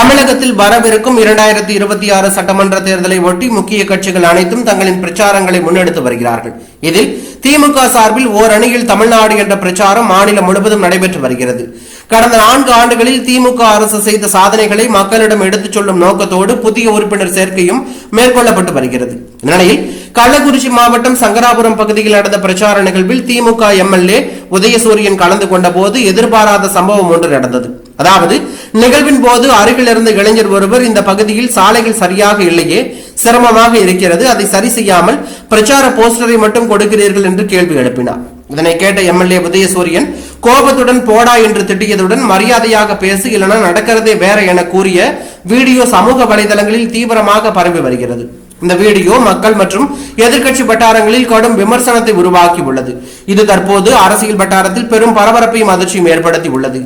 தமிழகத்தில் வரவிருக்கும் இரண்டாயிரத்தி இருபத்தி ஆறு சட்டமன்ற தேர்தலை ஒட்டி முக்கிய கட்சிகள் அனைத்தும் தங்களின் பிரச்சாரங்களை முன்னெடுத்து வருகிறார்கள். இதில் திமுக சார்பில் ஓர் அணியில் தமிழ்நாடு என்ற பிரச்சாரம் மாநிலம் முழுவதும் நடைபெற்று வருகிறது. கடந்த நான்கு ஆண்டுகளில் திமுக அரசு செய்த சாதனைகளை மக்களிடம் எடுத்துச் சொல்லும் நோக்கத்தோடு புதிய உறுப்பினர் சேர்க்கையும் மேற்கொள்ளப்பட்டு வருகிறது. இந்நிலையில் கள்ளக்குறிச்சி மாவட்டம் சங்கராபுரம் பகுதியில் நடந்த பிரச்சார நிகழ்வில் திமுக எம்எல்ஏ உதயசூரியன் கலந்து கொண்ட போது எதிர்பாராத சம்பவம் ஒன்று நடந்தது. அதாவது நிகழ்வின் போது அருகில் இருந்த இளைஞர் ஒருவர் இந்த பகுதியில் சாலைகள் சரியாக இல்லையே சிரமமாக இருக்கிறது அதை சரி செய்யாமல் பிரச்சார போஸ்டரை மட்டும் கொடுக்கிறீர்கள் என்று கேள்வி எழுப்பினார். இதனை கேட்ட எம்எல்ஏ உதயசூரியன் கோபத்துடன் போடா என்று திட்டியதுடன் மரியாதையாக பேசு இல்லைனா நடக்கிறதே வேற என கூறிய வீடியோ சமூக வலைதளங்களில் தீவிரமாக பரவி வருகிறது. இந்த வீடியோ மக்கள் மற்றும் எதிர்க்கட்சி வட்டாரங்களில் கடும் விமர்சனத்தை உருவாக்கி உள்ளது இது தற்போது அரசியல் வட்டாரத்தில் பெரும் பரபரப்பையும் அதிர்ச்சியும் ஏற்படுத்தி உள்ளது